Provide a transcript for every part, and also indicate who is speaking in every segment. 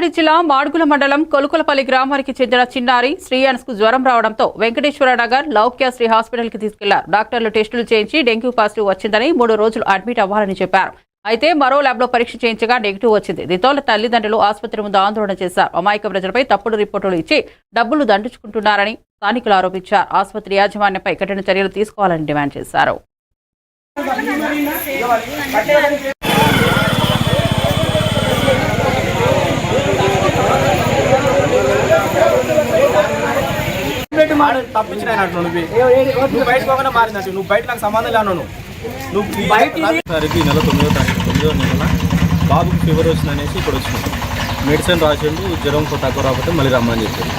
Speaker 1: రంగారెడ్డి జిల్లా మాడుగుల మండలం కొలుకులపల్లి గ్రామానికి చెందిన చిన్నారి శ్రీయాన్స్కు జ్వరం రావడంతో వెంకటేశ్వర నగర్ లౌక్య శ్రీ హాస్పిటల్కి తీసుకెళ్ళారు. డాక్టర్లు టెస్టులు చేయించి డెంగ్యూ పాజిటివ్ వచ్చిందని మూడు రోజులు అడ్మిట్ అవ్వాలని చెప్పారు. అయితే మరో ల్యాబ్లో పరీక్ష చేయించగా నెగిటివ్ వచ్చింది. దీంతో తల్లిదండ్రులు ఆసుపత్రి ముందు ఆందోళన చేశారు. అమాయక ప్రజలపై తప్పుడు రిపోర్టులు ఇచ్చి డబ్బులు దండుచుకుంటున్నారని స్థానికులు ఆరోపించారు. ఆసుపత్రి యాజమాన్యంపై కఠిన చర్యలు తీసుకోవాలని డిమాండ్ చేశారు.
Speaker 2: తప్పించిన నువ్వు నువ్వు బయట పోకుండా మారిందంటే నువ్వు బయట నాకు సంబంధం లేను నువ్వు. బయట
Speaker 3: తారీఖు ఈ నెల తొమ్మిదో తారీఖు తొమ్మిదో నెలల బాబుకి ఫీవర్ వచ్చింది అనేసి ఇక్కడ వచ్చినాం. మెడిసిన్ రాసిండు జ్వరం తక్కువ రాకపోతే మళ్ళీ రమ్మని చెప్పారు.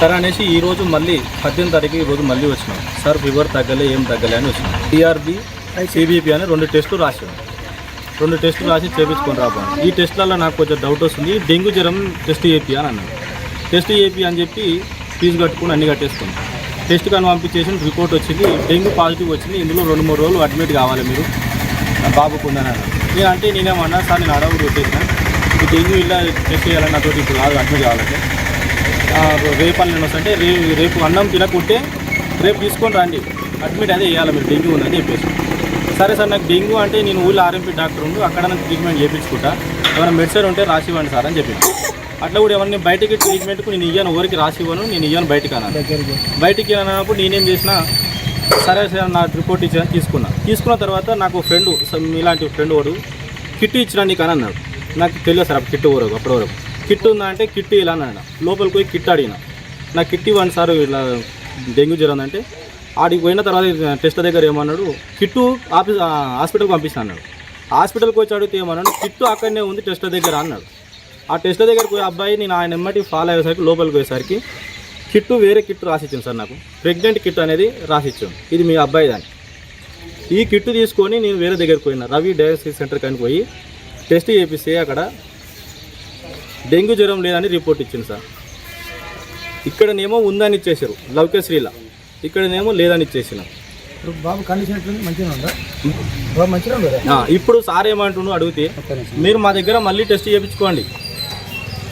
Speaker 3: సరే అనేసి ఈ రోజు మళ్ళీ పద్దెనిమిది తారీఖు ఈ రోజు మళ్ళీ వచ్చినాం. సార్ ఫీవర్ తగ్గలే ఏం తగ్గలే అని వచ్చినాం. టీఆర్బీ సిబిపి అని రెండు టెస్టులు రాసాడు. రెండు టెస్టులు రాసి చేపించుకొని రాబోను ఈ టెస్టులలో నాకు కొంచెం డౌట్ వస్తుంది. డెంగ్యూ జ్వరం టెస్ట్ చేపి అని అన్నాడు. టెస్ట్ చేపి అని చెప్పి ఫీజు కట్టుకుని అన్ని కట్టేసుకున్నాం టెస్ట్ కానీ పంపించేసి రిపోర్ట్ వచ్చింది. డెంగ్యూ పాజిటివ్ వచ్చింది. ఇందులో రెండు మూడు రోజులు అడ్మిట్ కావాలి మీరు. బాబుకు ఉందని నేను అంటే నేనేమన్నా సార్ నేను అడవుడు వచ్చేసిన ఈ డెంగ్యూ ఇలా టెస్ట్ చేయాలని నాతోటి ఇప్పుడు కాదు అడ్మిట్ కావాలంటే. రేపు అని నేను వస్తుంటే రేపు రేపు అన్నం తినకుంటే రేపు తీసుకొని రండి. అడ్మిట్ అదే చేయాలి మీరు డెంగ్యూ ఉందని చెప్పేసి. సరే సార్ నాకు డెంగ్యూ అంటే నేను ఊళ్ళో ఆర్ఎంపీ డాక్టర్ ఉండు అక్కడ నాకు ట్రీట్మెంట్ చేయించుకుంటా. ఏమైనా మెడిసిన్ ఉంటే రాసి ఇవ్వండి సార్ అని చెప్పింది అట్లా కూడా నేను బయటికి ట్రీట్మెంట్కు నేను ఇయ్యాను ఎవరికి రాసి ఇవ్వను నేను ఇయ్యాను బయటికి అన్నాను బయటికి అన్నప్పుడు నేనేం చేసిన సరే సార్ నా రిపోర్ట్ ఇచ్చాను తీసుకున్నా. తీసుకున్న తర్వాత నాకు ఫ్రెండ్ ఇలాంటి ఫ్రెండ్ వాడు కిట్ ఇచ్చిన నీకు అని అన్నాడు. నాకు తెలియదు సార్ అప్పుడు కిట్ వరకు అప్పటి వరకు. కిట్ ఉందా అంటే కిట్ ఇలా అన్నాడు. లోపలికి పోయి కిట్ అడిగిన. నాకు కిట్ ఇవ్వండి సార్ ఇలా డెంగ్యూ జ్వరం అంటే ఆడికి పోయిన తర్వాత టెస్ట్ దగ్గర ఏమన్నాడు కిట్టు ఆఫీస్ హాస్పిటల్కి పంపిస్తాను అన్నాడు. హాస్పిటల్కి వచ్చి అడిగితే ఏమన్నాడు కిట్టు అక్కడనే ఉంది టెస్ట్ దగ్గర అన్నాడు. ఆ టెస్ట్ దగ్గరకు పోయి అబ్బాయి నేను ఆయన ఎమ్మటి ఫాలో అయ్యేసరికి లోపలికి పోయేసరికి కిట్టు వేరే కిట్టు రాసిచ్చాను సార్ నాకు. ప్రెగ్నెంట్ కిట్ అనేది రాసిచ్చాను ఇది మీ అబ్బాయి దాన్ని ఈ కిట్టు తీసుకొని నేను వేరే దగ్గరికి పోయినా. రవి డయాలసిస్ సెంటర్ కానీ పోయి టెస్ట్ చేపిస్తే అక్కడ డెంగ్యూ జ్వరం లేదని రిపోర్ట్ ఇచ్చింది సార్. ఇక్కడనేమో ఉందని ఇచ్చేసారు లౌక్యశ్రీల ఇక్కడనేమో లేదని ఇచ్చేసినాం.
Speaker 4: ఇప్పుడు బాబు కండిషన్
Speaker 3: సార్ ఏమంటుండో అడిగితే మీరు మా దగ్గర మళ్ళీ టెస్ట్ చేయించుకోండి.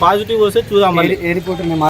Speaker 3: పాజిటివ్ వస్తే చూద్దాం మళ్ళీ.
Speaker 4: మేము